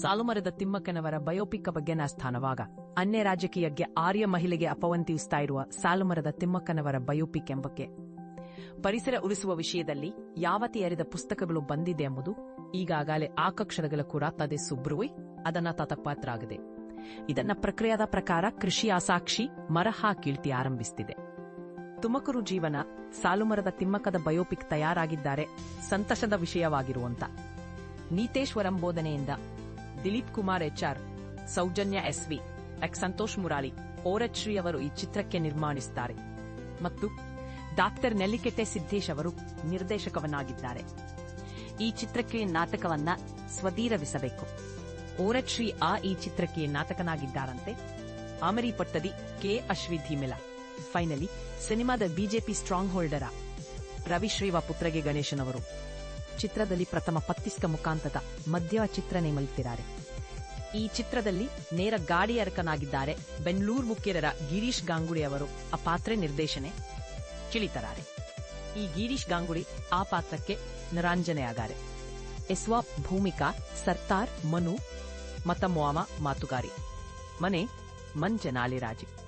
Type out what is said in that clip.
ಸಾಲುಮರದ ತಿಮ್ಮಕ್ಕನವರ ಬಯೋಪಿಕ್ ಬಗ್ಗೆ ನಾ ಸ್ಥಾನವಾಗ, ಅನ್ಯ ರಾಜಕೀಯಕ್ಕೆ ಆರ್ಯ ಮಹಿಳೆಗೆ ಅಪವಂತಿಸ್ತಾ ಇರುವ ಸಾಲುಮರದ ತಿಮ್ಮಕ್ಕನವರ ಬಯೋಪಿಕ್ ಎಂಬಕ್ಕೆ. ಪರಿಸರ ಉಳಿಸುವ ವಿಷಯದಲ್ಲಿ ಯಾವತಿ ಅರಿದ ಪುಸ್ತಕಗಳು ಬಂದಿದೆ ಎಂಬುದು ಈಗಾಗಲೇ ಆಕಕ್ಷರಗಳ ಕೂಡ ತದೆ ಸುಬ್ರುವಿ, ಅದನ್ನ ತತಪಾತ್ರಾಗಿದೆ ಇದನ್ನ ಪ್ರಕ್ರಿಯೆದ ಪ್ರಕಾರ ಕೃಷಿ ಆಸಾಕ್ಷಿ ಮರಹ ಕೀಳ್ತಿ ಆರಂಭಿಸುತ್ತಿದೆ ತುಮಕೂರು ಜೀವನ ಸಾಲುಮರದ ತಿಮ್ಮಕ್ಕದ ಬಯೋಪಿಕ್ ತಯಾರಾಗಿದ್ದಾರೆ, ಸಂತಸದ ವಿಷಯವಾಗಿರುವಂತ. ನೀತೇಶ್ವರಂ ಬೋಧನೆಯಿಂದ Dilip Kumar H R, Soujanya S V ಎಕ್ Santosh Murali ಓರಚ್ ಶ್ರೀ ಅವರು ಈ ಚಿತ್ರಕ್ಕೆ ನಿರ್ಮಾಣಿಸುತ್ತಾರೆ ಮತ್ತು ಡಾಕ್ಟರ್ ನೆಲ್ಲಿಕೆಟ್ಟೆ ಸಿದ್ದೇಶ್ ಅವರು ನಿರ್ದೇಶಕವನ್ನಾಗಿದ್ದಾರೆ. ಈ ಚಿತ್ರಕ್ಕೆ ನಾಟಕವನ್ನ ಸ್ವದೀರವಿಸಬೇಕು ಓರಚ್ ಶ್ರೀ ಆ ಈ ಚಿತ್ರಕ್ಕೆ ನಾಟಕನಾಗಿದ್ದಾರಂತೆ. ಆಮರಿ ಪಟ್ಟದಿ ಕೆ. ಅಶ್ವಿ ಧೀಮೆಲ. ಫೈನಲಿ, ಸಿನಿಮಾದ ಬಿಜೆಪಿ ಸ್ಟ್ರಾಂಗ್ ಹೋಲ್ಡರ ರವಿಶ್ರೀವ ಪುತ್ರಗೆ ಗಣೇಶನವರು. ಚಿತ್ರದಲ್ಲಿ ಪ್ರಥಮ ಪತ್ತಿಸ್ಕ ಮುಖಾಂತದ ಮಧ್ಯ ಚಿತ್ರನೆ ಮಲ್ತಿದ್ದಾರೆ ಈ ಚಿತ್ರದಲ್ಲಿ ನೇರ ಗಾಡಿ ಅರಕನಾಗಿದ್ದಾರೆ ಬೆಂಗಳೂರು ಮುಖ್ಯರ ಗಿರೀಶ್ ಗಾಂಗುಡಿ ಅವರು. ಆ ಪಾತ್ರೆ ನಿರ್ದೇಶನೆ ಚಿಳಿತರಾರೆ ಈ ಗಿರೀಶ್ ಗಾಂಗುಡಿ ಆ ಪಾತ್ರಕ್ಕೆ ನಿರಾಂಜನೆಯಾಗಾರೆ. ಎಸ್ವಾ ಭೂಮಿಕಾ, ಸರ್ತಾರ್, ಮನು ಮತ ಮಾತುಗಾರಿ. ಮನೆ ಮಂಜನಾಲಿ ರಾಜಿ.